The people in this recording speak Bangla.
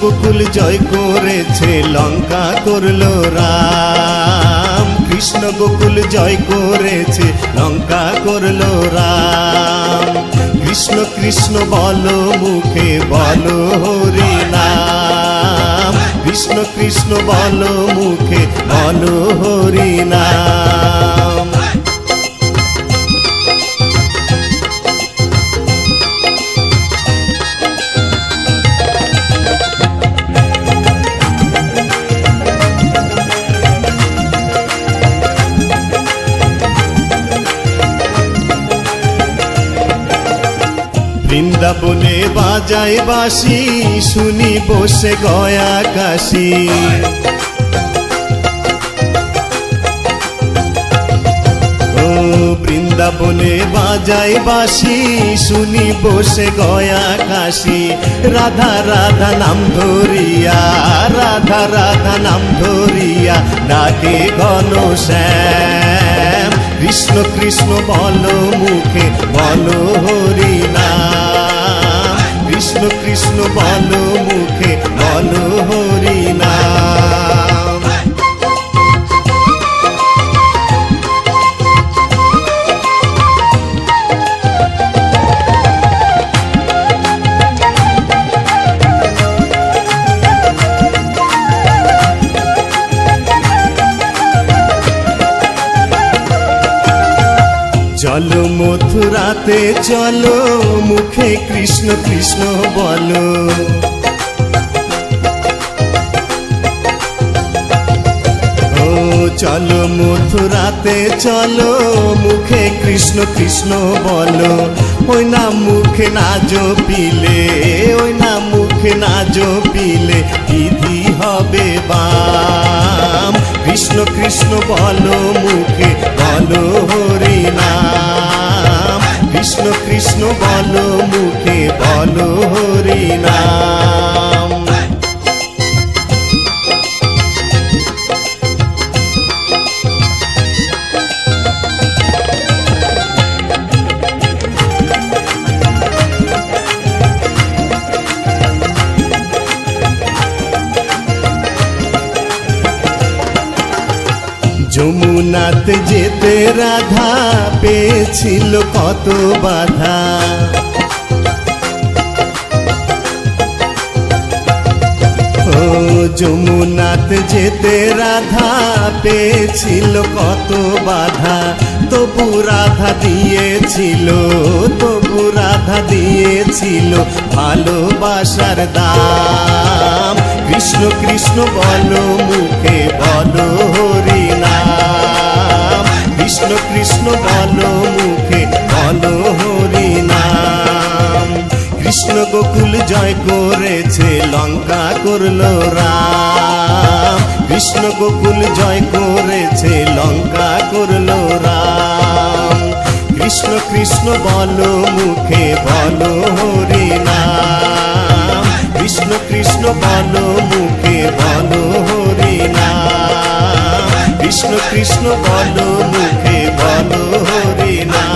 গোকুল জয় করেছে, লঙ্কা করল রাম। কৃষ্ণ গোকুল জয় করেছে, লঙ্কা করল রাম। কৃষ্ণ কৃষ্ণ বলো মুখে, বলো হরি নাম। কৃষ্ণ কৃষ্ণ বলো মুখে, বলো হরি নাম। বৃন্দাবনে বাজায় বাসি শুনি বসে গয়া কাশি। ও বৃন্দাবনে বাজায় বাসি শুনি বসে গয়া কাশি। রাধা রাধা নাম ধরিয়া, রাধা রাধা নাম ধরিয়া ডাকে ঘন শ্যাম। কৃষ্ণ কৃষ্ণ বলো মুখে বলো হরি চলো মথুরাতে, চলো মুখে কৃষ্ণ কৃষ্ণ বলো। ও চলো মথুরাতে, চলো মুখে কৃষ্ণ কৃষ্ণ বলো। ওই না মুখে না জপিলে, ওই না মুখে না জপিলে, বিধি হবে বাম। কৃষ্ণ কৃষ্ণ বলো মুখে, বলো কৃষ্ণ কৃষ্ণ বলো মুখে বলো হরি নাম যমুনাতে যেতে রাধা পেয়েছিল কত বাধা। ও যমুনাতে যেতে রাধা পেয়েছিল কত বাধা। তবু রাধা দিয়েছিল, তবু রাধা দিয়েছিল ভালোবাসার দাম। কৃষ্ণ কৃষ্ণ বলো, মুখে বলো কৃষ্ণ কৃষ্ণ বলো মুখে, বলো হরি নাম। কৃষ্ণ গোকুল জয় করেছে, লঙ্কা করল রাম। কৃষ্ণ গোকুল জয় করেছে, লঙ্কা করল রাম। কৃষ্ণ কৃষ্ণ বলো মুখে, বলো হরি নাম। কৃষ্ণ কৃষ্ণ বলো মুখে, বলো হরি নাম। কৃষ্ণ কৃষ্ণ বলো মুখে ভালো না